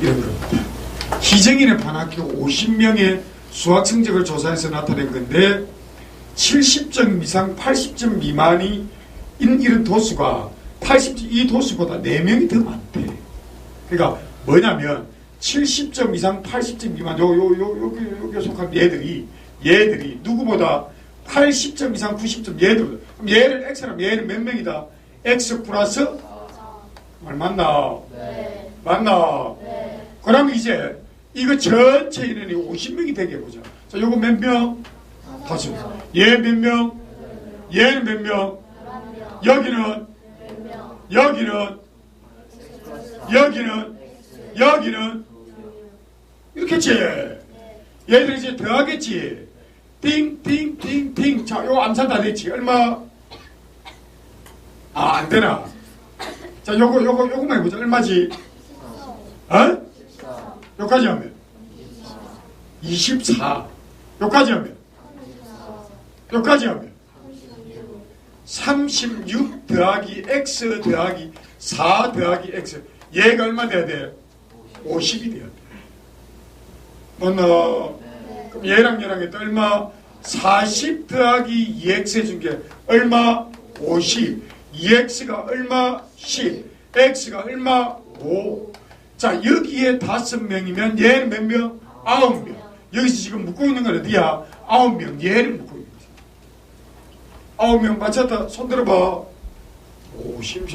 이런 겁니다. 희정인의 반학교 50명의 수학 성적을 조사해서 나타낸 건데 70점 이상 80점 미만이 인 이런 도수가 80점 이 도수보다 4명이 더 많대. 그러니까 뭐냐면 70점 이상 80점 미만 요 요요 여기 여기 속한 얘들이 얘들이 누구보다 80점 이상 90점 얘들 그럼 얘를 x라면 얘는 몇 명이다? x 플러스 말 맞나? 네. 맞나? 네. 그럼 이제 이거 전체 인원이 50명이 되게 해보자. 자, 요거 몇 명? 다섯 명. 얘 몇 명? 얘는 몇 명? 여기는? 여기는? 여기는? 여기는? 이렇게지. 얘들이 이제 더 하겠지. 띵, 띵, 띵, 띵. 자, 요 암산 다 됐지. 얼마? 아, 안 되나? 자, 요거, 요거, 요거만 해보자. 얼마지? 어? 여기까지 하면 24 여기까지 하면 여기까지 하면 36 더하기 x 더하기 4 더하기 x 얘가 얼마 돼야 돼? 50이 돼야 돼 맞나? 그럼 얘랑 얘랑 했다 얼마? 40 더하기 2x 해준 게 얼마? 50 2x가 얼마? 10 x가 얼마? 5 자, 여기에 다섯 명이면 얘는 몇 명? 아홉 명. 여기서 지금 묻고 있는 건 어디야? 아홉 명. 얘를 묻고 있는 거지. 아홉 명 맞췄다. 손 들어봐. 오, 심심.